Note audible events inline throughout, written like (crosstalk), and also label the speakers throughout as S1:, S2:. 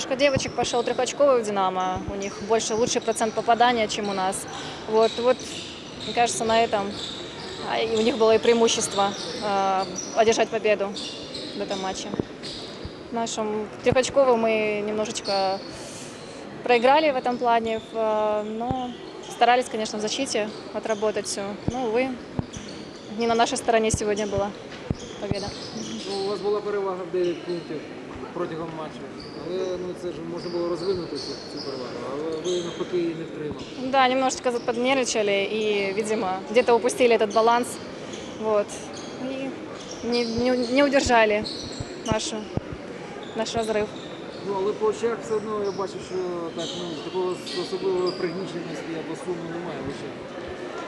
S1: немножко девочек пошел трехочковый в «Динамо». У них больше, лучший процент попадания, чем у нас. Вот, вот мне кажется, на этом а, и у них было и преимущество э, одержать победу в этом матче. В нашем трехочковом мы немножечко проиграли в этом плане, э, но старались, конечно, в защите отработать все. Но, увы, не на нашей стороне сегодня была победа.
S2: Ну, у вас була перевага в 9 пунктів протягом матчу. Але ну, це ж можна було розвинути цю, цю перевагу, але ви навпаки її не втримали.
S1: Да, немножечко поднервничали и, видимо, где-то упустили этот баланс. Вот. И не, не, не удержали нашу, наш разрыв.
S2: Ну, але по очах все одно я бачу, що так, ну, такого особливої пригніченості або суму немає в очах.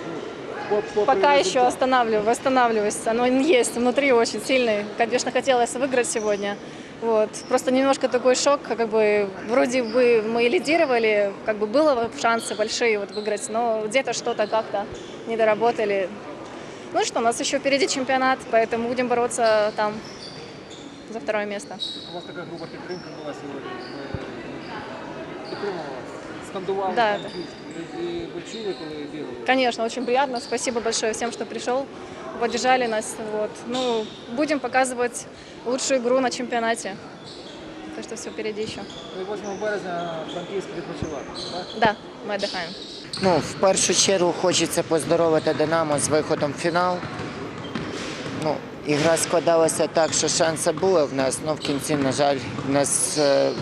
S2: Ну, по- попри
S1: Пока еще
S2: результат.
S1: останавливаю, восстанавливаюсь. Оно есть внутри очень сильный. Конечно, хотелось выиграть сегодня. Вот. Просто немножко такой шок, как бы вроде бы мы лидировали, как бы было шансы большие вот выиграть, но где-то что-то как-то не доработали. Ну и что, у нас еще впереди чемпионат, поэтому будем бороться там за второе место.
S2: У вас така група підтримки була сьогодні. Ми підтримували вас. Скандували
S1: Да,
S2: там
S1: да.
S2: київські. І ви чули, коли бігали?
S1: Конечно, очень приятно. Спасибо большое всем, что пришел, поддержали нас. Вот. Ну, будем показывать лучшую игру на чемпионате. Так что все впереди еще.
S2: Ви 8 березня Франківськ відпочивати, так?
S1: Да, мы отдыхаем.
S3: Ну, в першу чергу хочеться поздоровити Динамо з виходом в фінал. Ну, ігра складалася так, що шанси були в нас, але в кінці, на жаль, в нас, е, в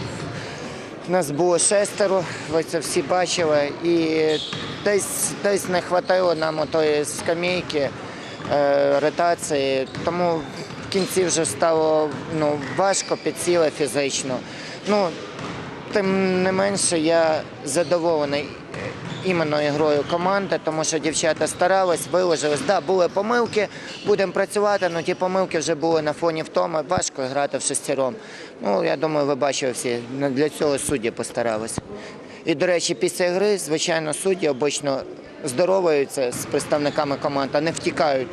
S3: нас було шестеро, ви це всі бачили. І десь, десь не вистачило нам тої скамейки, е, ротації. Тому в кінці вже стало ну, важко, підсіли фізично. Ну, Тим не менше, я задоволений іменно ігрою команди, тому що дівчата старались, виложились. Да, були помилки, будемо працювати, але ті помилки вже були на фоні втоми. Важко грати в шестером. Ну, я думаю, ви бачили всі. Для цього судді постаралися. І, до речі, після гри, звичайно, судді обично здороваються з представниками команд, а не втікають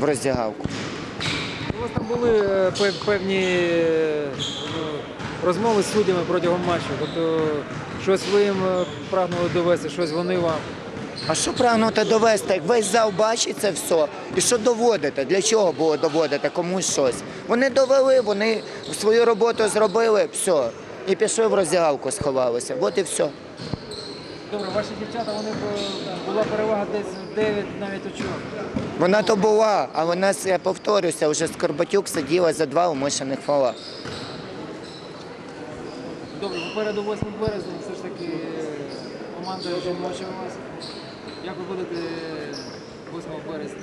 S3: в роздягалку.
S2: У вас там були е, певні е, ну, розмови з суддями протягом матчу. Тобто щось ви їм е, прагнули довести, щось вони вам.
S3: А що прагнути довести? Як весь зал бачить це все, і що доводити? Для чого було доводити комусь щось? Вони довели, вони свою роботу зробили, все. І пішли в роздягалку, сховалися. От і все.
S2: Добре, ваші дівчата, вони була перевага десь 9 навіть очок.
S3: Вона то була, а вона, я повторюся, вже Скорбатюк сиділа за два умишаних фола.
S2: Добре, попереду 8 березня все ж таки е, команда жіноча у вас. Як ви будете 8 березня?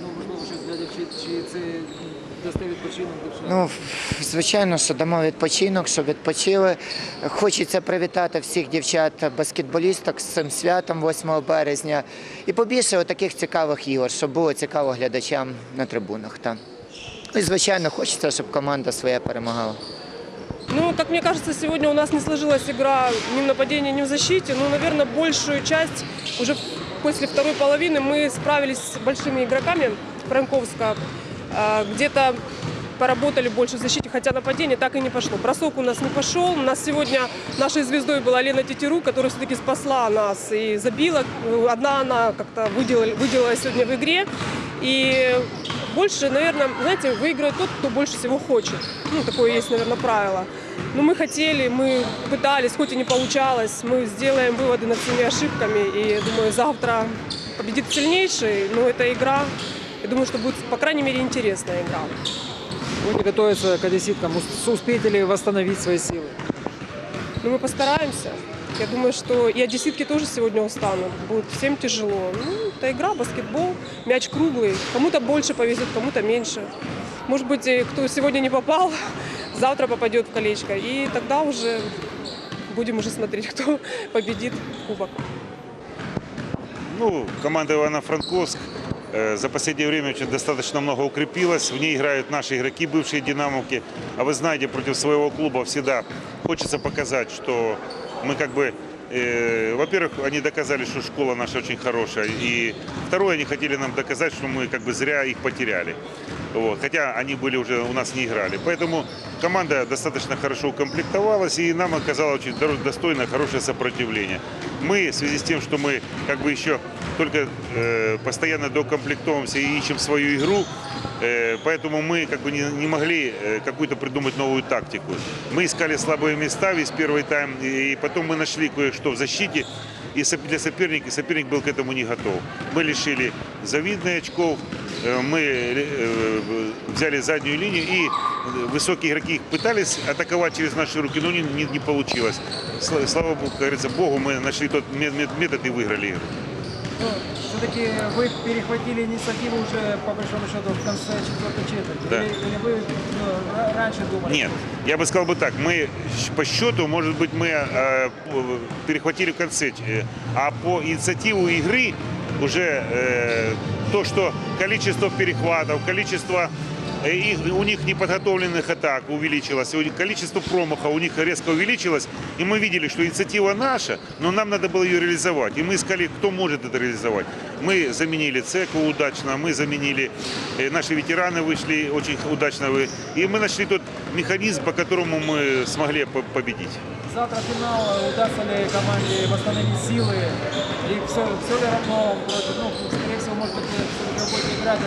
S2: Ну, можливо, щось для дівчат, чи це дасте відпочинок дівчат?
S3: Ну, звичайно, що дамо відпочинок, щоб відпочили. Хочеться привітати всіх дівчат-баскетболісток з цим святом 8 березня. І побільше таких цікавих ігор, щоб було цікаво глядачам на трибунах. Та. Ну, І, звичайно, хочеться, щоб команда своя перемагала.
S4: Ну, как мне кажется, сегодня у нас не сложилась игра ни в нападении, ни в защите. Ну, наверное, большую часть уже после второй половины мы справились с большими игроками Франковска. А, Где-то поработали больше в защите, хотя нападение так и не пошло. Бросок у нас не пошел. У нас сегодня нашей звездой была Лена Тетеру, которая все-таки спасла нас и забила. Одна она как-то выделила, выделила сегодня в игре. И больше, наверное, знаете, выиграет тот, кто больше всего хочет. Ну, такое есть, наверное, правило. Но мы хотели, мы пытались, хоть и не получалось. Мы сделаем выводы над всеми ошибками. И, думаю, завтра победит сильнейший. Но эта игра, я думаю, что будет, по крайней мере, интересная игра.
S2: Будете готовиться к одесситкам. Ус- Успеете ли восстановить свои силы?
S4: Но мы постараемся. Я думаю, что и одесситки тоже сегодня устанут. Будет всем тяжело. Ну, это игра, баскетбол, мяч круглый. Кому-то больше повезет, кому-то меньше. Может быть, и кто сегодня не попал, (laughs) завтра попадет в колечко. И тогда уже будем уже смотреть, (laughs) кто победит кубок.
S5: Ну, команда Ивано-Франковск э, за последнее время очень достаточно много укрепилась. В ней играют наши игроки, бывшие динамовки. А вы знаете, против своего клуба всегда хочется показать, что мы как бы... э, во-первых, они доказали, что школа наша очень хорошая. И второе, они хотели нам доказать, что мы как бы зря их потеряли. Вот, хотя они были уже у нас не играли. Поэтому команда достаточно хорошо укомплектовалась, и нам оказало очень дор- достойное, хорошее сопротивление. Мы, в связи с тем, что мы как бы еще только э, постоянно докомплектовываемся и ищем свою игру, э, поэтому мы как бы не, не могли э, какую-то придумать новую тактику. Мы искали слабые места весь первый тайм, и потом мы нашли кое-что в защите, и соп- для соперника, соперник был к этому не готов. Мы лишили завидных очков, э, мы э, взяли заднюю линию, и э, высокие игроки пытались атаковать через наши руки, но не, не- не получилось. Сла- Слава Богу, как говорится, Богу, мы нашли тот мет- мет- метод и выиграли игру.
S2: Ну, все-таки вы перехватили инициативу уже по большому счету в конце четвертой четверти?
S5: Да.
S2: Или, или вы ну, ра- раньше думали?
S5: Нет, я бы сказал бы так, мы щ- по счету, может быть, мы э, п- перехватили в конце, э, а по инициативу игры уже э, то, что количество перехватов, количество э, их- у них неподготовленных атак увеличилось, количество промахов у них резко увеличилось, и мы видели, что инициатива наша, но нам надо было ее реализовать, и мы искали, кто может это реализовать. Мы заменили Цеку удачно, мы заменили, э, наши ветераны вышли очень удачно, и мы нашли тот механизм, по которому мы смогли по- победить.
S2: Завтра финал. Удастся ли команде восстановить силы? И все, все ли равно ну, скорее всего, может быть, все-таки вы будете играть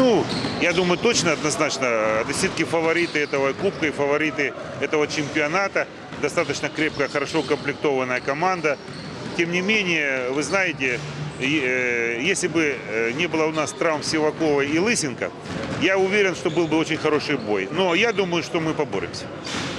S5: Ну, я думаю, точно, однозначно, одесситки фавориты этого кубка и фавориты этого чемпионата. Достаточно крепкая, хорошо укомплектованная команда. Тем не менее, вы знаете, и, э, если бы э, не было у нас травм Сивакова и Лысенко, я уверен, что был бы очень хороший бой. Но я думаю, что мы поборемся.